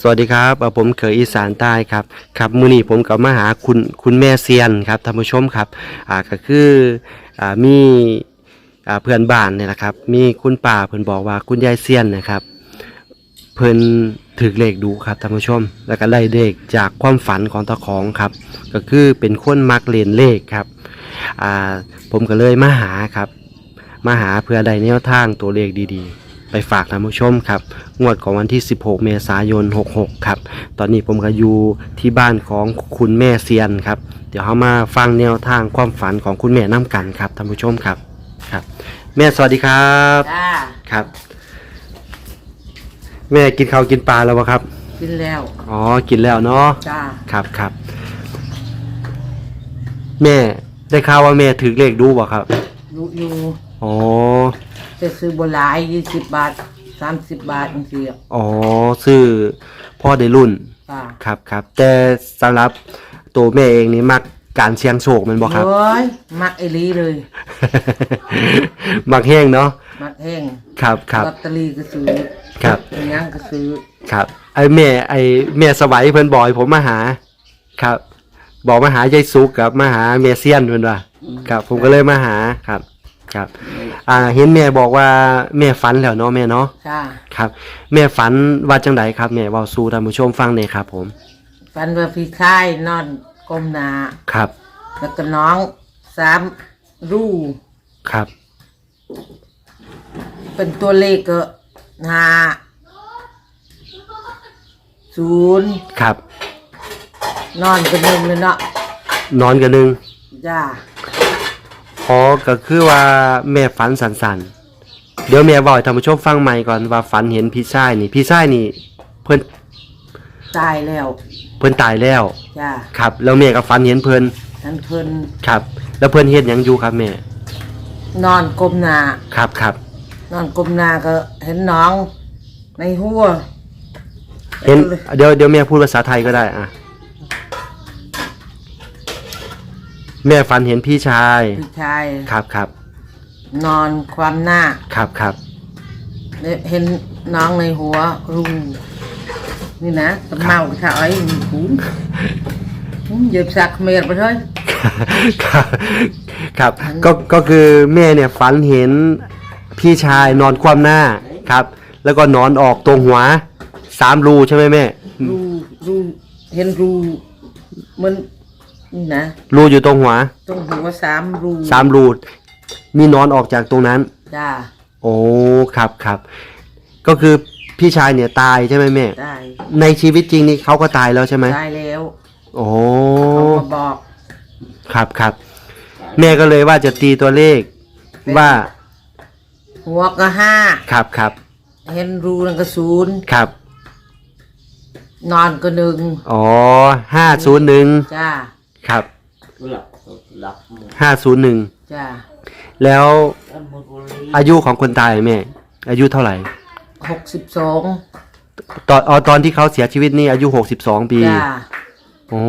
สวัสดีครับเอ่อผมเขยอีสานใต้ครับครับมื้อนี้ผมก็มาหาคุณคุณแม่เซียนครับท่านผู้ชมครับอ่าก็คืออ่ามีอ่าเพื่อนบ้านเนี่ยนะครับ มีคุณป้าเพิ่นบอกว่าคุณยายเซียนนะครับ เพิ่นถือเลขดูครับท่านผู้ชม แล้วก็ได้เลขจากความฝันของตาของครับ ก็คือเป็นคนมักเล่นเลขครับอ่าผมก็เลยมาหาครับ มาหาเพื่อได้แนวทางตัวเลขดีๆ ไปฝากท่านผู้ชมครับงวดของวันที่ 16 เมษายน 66 ครับ ตอนนี้ผมก็อยู่ที่บ้านของคุณแม่เซียนครับ เดี๋ยวเรามาฟังแนวทางความฝันของคุณแม่น้ำกันครับท่านผู้ชมครับครับ แม่สวัสดีครับจ้าครับ แม่กินข้าวกินปลาแล้วบ่ครับกินแล้วอ๋อกินแล้วเนาะจ้าครับครับ แม่ได้ข่าวว่าแม่ถือเลขดูบ่ครับอยู่อยู่อ๋อ จะซื้อบัวลายยี่สิบบาทสามสิบบาทบางทีอะอ๋อซื้อพ่อได้รุ่นจ้าครับครับแต่สำหรับตัวแม่เองนี่มักการเชียงโศกแมันบอกครับ โอ้ยมักไอหลีเลย มักแห้งเนาะมักแห้งครับครับ ลอตเตอรี่ก็ซื้อครับเป็นหยังก็ซื้อครับ ไอแม่ไอแม่สวัยเพิ่นบอยผมมาหา ครับ บอกมาหายายซุกกับมาหาเมเซียนเพิ่นว่าครับ ผมก็เลยมาหาครับ ครับ อ่า เห็นแม่บอกว่าแม่ฝันแล้วเนาะแม่เนาะ จ้าครับ แม่ฝันว่าจังไดครับแม่เว้าสู่ท่านผู้ชมฟังหน่อยครับ ผม ฟันว่าพี่ชายนอนก้มหน้าครับ แล้วก็น้องสามรูครับ เป็นตัวเลขก็ห้าศูนย์ครับ นอนกันหนึ่งเลยเนาะนอนกันหนึงจ้า อ๋อก็คือว่าแม่ฝันสันๆเดี๋ยวแม่บอกให้ท่านผู้ชมฟังใหม่ก่อนว่าฝันเห็นพี่ชายนี่ พี่ชายนี่ เพิ่นตายแล้วเพิ่นตายแล้ว จ้าครับ แล้วแม่ก็ฝันเห็นเพิ่นนั่นเพิ่นครับ แล้วเพิ่นเฮ็ดหยังอยู่ครับแม่นอนก้มหน้าครับครับนอนก้มหน้าก็เห็นน้อง ในหัวเห็นเดี๋ยวเดี๋ยวแม่พูดภาษาไทยก็ได้อะ แม่ฝันเห็นพี่ชาย พี่ชายครับครับนอนความหน้า ครับครับเห็นน้องในหัวรุงนี่นะตะเมาถ้าไอ้มีหูเหยียบสักเมียไปเลยครับครับก็ก็คือแม่เนี่ยฝันเห็นพี่ชายนอนคว่ำหน้าครับ แล้วก็นอนออกตรงหัวสามรูใช่ไหมแม่รูรูเห็นรูมัน นี่นะรูอยู่ตรงหัวตรงหัวสามรูสามรูมีนอนออกจากตรงนั้น จ้าโอ้ครับครับ ก็คือพี่ชายเนี่ยตายใช่ไหมแม่ ได้ในชีวิตจริงนี่เขาก็ตายแล้วใช่ไหมได้แล้วโอ้เขามาบอกครับครับแม่ก็เลยว่าจะตีตัวเลข ว่าหัวก็ห้าครับครับเห็นรูนั่นก็ศูนย์ครับนอนก็หนึ่งอ๋อห้าศูนย์หนึ่งจ้า ครับห้าศูนย์หนึ่งจ้าแล้วอายุของคนตายแม่อายุเท่าไหร่ หกสิบสองตอนอ๋อตอนที่เขาเสียชีวิตนี่อายุหกสิบสองปีจ้าโอ้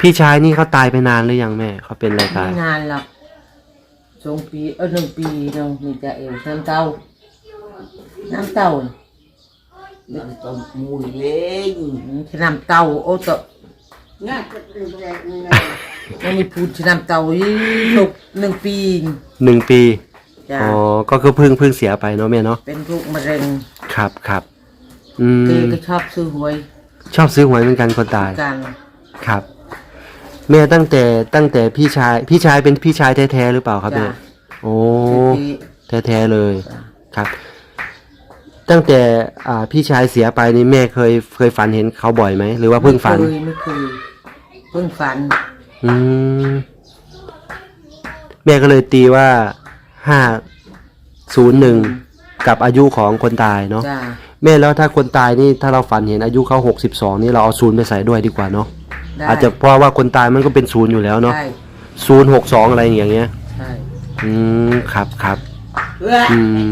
พี่ชายนี่เขาตายไปนานหรือยังแม่เขาเป็นอะไรตายไม่นานหรอกสองปีเออหนึ่งปีเนาะมีแต่เอวน้ำเต้า น้ำเต้าต้มมูยเล้งที่น้ำเต้าโอ้ตะ ง่ายก็เป็นแรงง่ายยังมีพูดที่น้ำเต้ายี่ตกหนึ่งปีหนึ่งปีจ้าอ๋อก็คือเพิ่งเพิ่งเสียไปเนาะแม่เนาะเป็นโรคมะเร็งครับครับอืมเกก็ชอบซื้อหวยชอบซื้อหวยเหมือนกันคนตายกันครับ แม่ตั้งแต่ตั้งแต่พี่ชายพี่ชายเป็นพี่ชายแท้ๆหรือเปล่าครับจ้าแม่โอ้ ที่แท้ๆเลยจ้ะ ครับ ตั้งแต่อ่าพี่ชายเสียไปนี่แม่เคยเคยฝันเห็นเขาบ่อยไหมหรือว่าเพิ่งฝัน ไม่เคยไม่เคย เพิ่งฝันอืมแม่ก็เลยตีว่าห้าศูนย์หนึ่งกับอายุของคนตายเนาะจ้าแม่แล้วถ้าคนตายนี่ถ้าเราฝันเห็นอายุเขาหกสิบสองนี่เราเอาศูนย์ไปใส่ด้วยดีกว่าเนาะได้อาจจะเพราะว่าคนตายมันก็เป็นศูนย์อยู่แล้วเนาะใช่ศูนย์หกสองอะไรอย่างเงี้ย ใช่อืมครับครับเพื่ออืม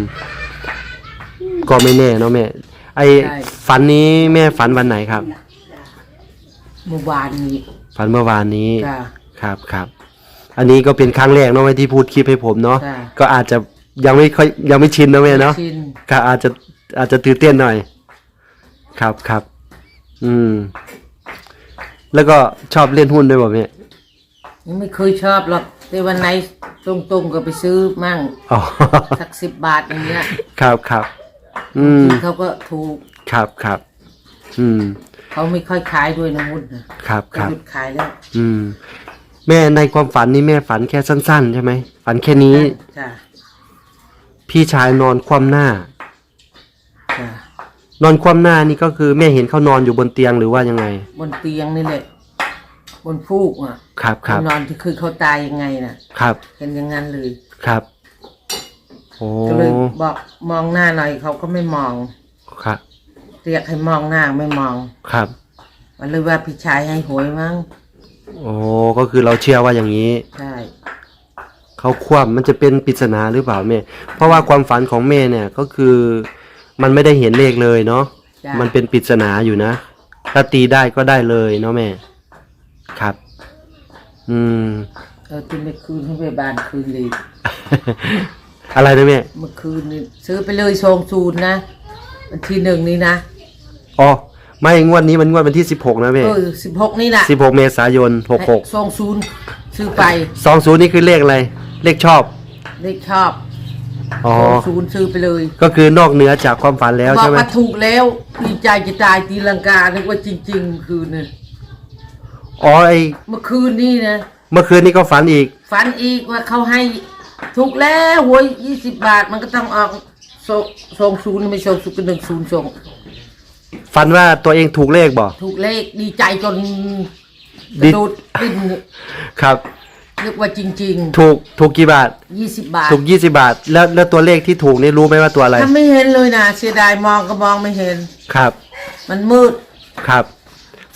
ก็ไม่แน่เนาะแม่ ไอฝันนี้แม่ฝันวันไหนครับ เมื่อวานนี้ ฝันเมื่อวานนี้จ้า ครับครับ อันนี้ก็เป็นครั้งแรกเนาะที่พูดคลิปให้ผมเนาะจ้ะ ก็อาจจะยังไม่ค่อยยังไม่ชินนะแม่เนาะ ชินก็อาจจะอาจจะตื่นเต้นหน่อย ครับครับ อืม แล้วก็ชอบเล่นหุ้นด้วยบ่แม่ยังไม่เคยชอบหรอกแต่วันไหนตรงๆก็ไปซื้อมั่งอ๋อ สักสิบบาทอย่างเงี้ยครับครับ อืม เขาก็ถูกครับครับ อืม เขาไม่ค่อยขายด้วยนะหุ้นนะครับคก็รับหยุดขายแล้วอืม แม่ในความฝันนี่แม่ฝันแค่สั้น ๆ ใช่ไหมฝันแค่นี้ จ้ะพี่ชายนอนคว่ำหน้า จ้ะนอนคว่ำหน้านี่ก็คือแม่เห็นเขานอนอยู่บนเตียงหรือว่ายังไง บนเตียงนี่แหละบนฟูกอะครับครับนอนที่คือเขาตายยังไงน่ะครับเห็นอย่างนั้นเลยครับโอ้ก็เลยบอกมองหน้าหน่อยเขาก็ไม่มองครับ เรียกให้มองหน้าไม่มอง ครับ มันเลยว่าพี่ชายให้หวยมั้งโอ้ก็คือเราเชื่อว่าอย่างนี้ ใช่เขาคว่ำมันจะเป็นปริศนาหรือเปล่าแม่ เพราะว่าความฝันของแม่เนี่ยก็คือมันไม่ได้เห็นเลขเลยเนาะ จ้ะมันเป็นปริศนาอยู่นะ ถ้าตีได้ก็ได้เลยเนาะแม่ ครับ อืม เออที่เมื่อคืนให้ไปบ้านคืนเลย อะไรนะแม่ เมื่อคืนนี่ซื้อไปเลยซองซูนนะ วันที่หนึ่งนี่นะอ๋อไม่งวดนี้มันงวดวันที่สิบหกนะแม่เออสิบหกนี่แหละสิบหกเมษายนหกหกซองซูนซื้อไปสองศูนย์นี่คือเลขอะไร เลขชอบ เลขชอบอ๋อซองซูนซื้อไปเลย ก็คือนอกเหนือจากความฝันแล้วบอใช่กไหมว่าถูกแล้วดีใจจะตายตีลังกานึกว่าจริงๆเมื่อคืนนี่อ๋อไอเมื่อคืนนี่นะเมื่อคืนนี้ก็ฝันอีก ฝันอีกว่าเขาให้ถูกแล้วหวยยี่สิบบาทมันก็ต้องออก ซองซูนไม่ซองซูนก็หนึ่งศูนย์ซองฝันว่าตัวเองถูกเลขบ่ ถูกเลขดีใจจนกดี ระโดดขึ้นครับ นึกว่าจริงถูกถูกกี่บาท ๆยี่สิบบาทถูกยี่สิบาท แล้วแล้วตัวเลขที่ถูกนี่รู้ไหมว่าตัวอะไร ถ้าไม่เห็นเลยนะเสียดายมองก็มองไม่เห็น ครับ มันมืดครับ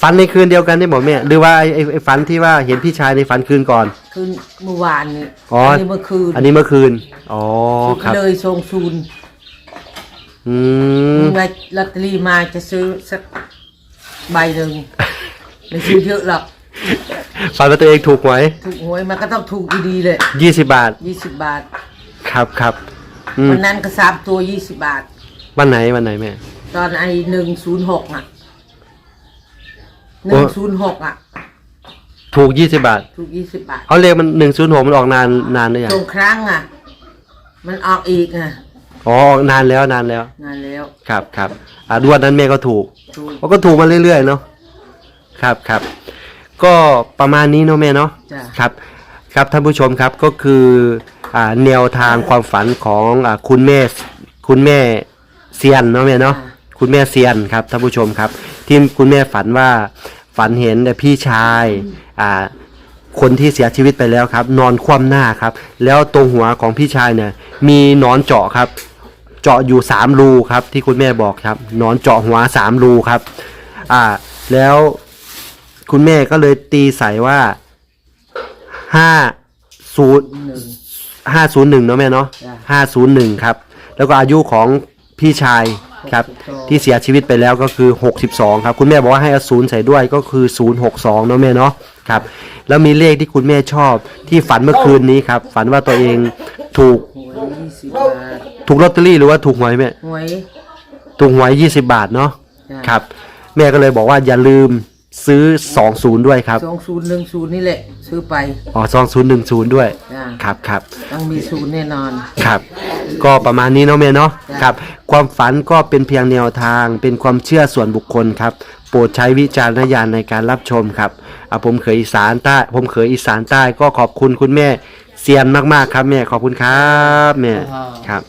ฝันในคืนเดียวกันนี่บอกแม่หรือว่าไอ้ไอ้ไอ้ฝันที่ว่าเห็นพี่ชายในฝันคืนก่อน คืนเมื่อวานนี้อ๋ออั นนี้เมื่อคืนอันนี้เมื่อคืน อ๋อซื้อครับ เลยทรงซูน อืมมึงได้ลอตเตอรี่มาจะซื้อสักใบหนึ่งไม่ซื้อเยอะหรอกฝันว่าตัวเองถูกหวยถูกหวยมันก็ต้องถูกดีๆเลยยี่สิบาทยี่สิบบาท ครับครับอืมวันนั้นก็สามตัวยี่สิบบาท วันไหนวันไหนแม่ ตอนไอ้หนึ่งศูนย์หกอะหโอ้นึ่งศูนย์หกอะ ถูกยี่สิบาท ถูกยี่สิบบาทเอาเลขมันหนึ่งศูนย์หกมันออกนานนานหรือยังตรงครั้งอะ มันออกอีกอะ อ๋อออกนานแล้วนานแล้ว นานแล้วครับครับอ่าดวนนั้นแม่ก็ถูกถูกเขาก็ถูกมาเรื่อยๆเนาะครับครับ ก็ประมาณนี้เนาะแม่เนาะจ้ะครับ ครับท่านผู้ชมครับก็คืออ่าแนวทางความฝันของอ่าคุณแม่คุณแม่เซียนเนาะแม่เนาะ คุณแม่เซียนครับท่านผู้ชมครับ ที่คุณแม่ฝันว่าฝันเห็นแต่พี่ชายอ่าคนที่เสียชีวิตไปแล้วครับ นอนคว่ำหน้าครับ แล้วตรงหัวของพี่ชายเนี่ยมีหนอนเจาะครับ เจาะอยู่สามรูครับ ที่คุณแม่บอกครับหนอนเจาะหัวสามรูครับ อ่า แล้วคุณแม่ก็เลยตีใส่ว่าห้าศูนย์หนึ่งห้าศูนย์หนึ่งเนาะแม่เนาะจ้ะห้าศูนย์หนึ่งครับ แล้วก็อายุของพี่ชายครับ62ที่เสียชีวิตไปแล้วก็คือหกสิบสองครับ คุณแม่บอกว่าให้เอาศูนย์ใส่ด้วยก็คือศูนย์หกสองเนาะแม่เนาะครับ แล้วมีเลขที่คุณแม่ชอบที่ฝันเมื่อคืนนี้ครับ ฝันว่าตัวเองถูกหว ยยี่สิบบาทถูกลอตเตอรี่หรือว่าถูกหวยแม่หวยถูกหวยยี่สิบาทเนาะจ้ะครับ แม่ก็เลยบอกว่าอย่าลืมซื้อสองศูนย์ด้วยครับสองศูนย์หนึ่งศูนย์นี่แหละ ซื้อไปอ๋อสองศูนย์หนึ่งศูนย์ด้วยจ้ะครับครับ ต้องมีศูนย์แน่นอน ครับ ก็ประมาณนี้เนาะแม่เนาะจ้ะ ครับ ความฝันก็เป็นเพียงแนวทาง เป็นความเชื่อส่วนบุคคลครับ โปรดใช้วิจารณญาณในการรับชมครับอะผมเขยอีสานใต้ ผมเขยอีสานใต้ก็ขอบคุณคุณแม่ เซียนมากๆครับแม่ขอบคุณครับแม่ครับ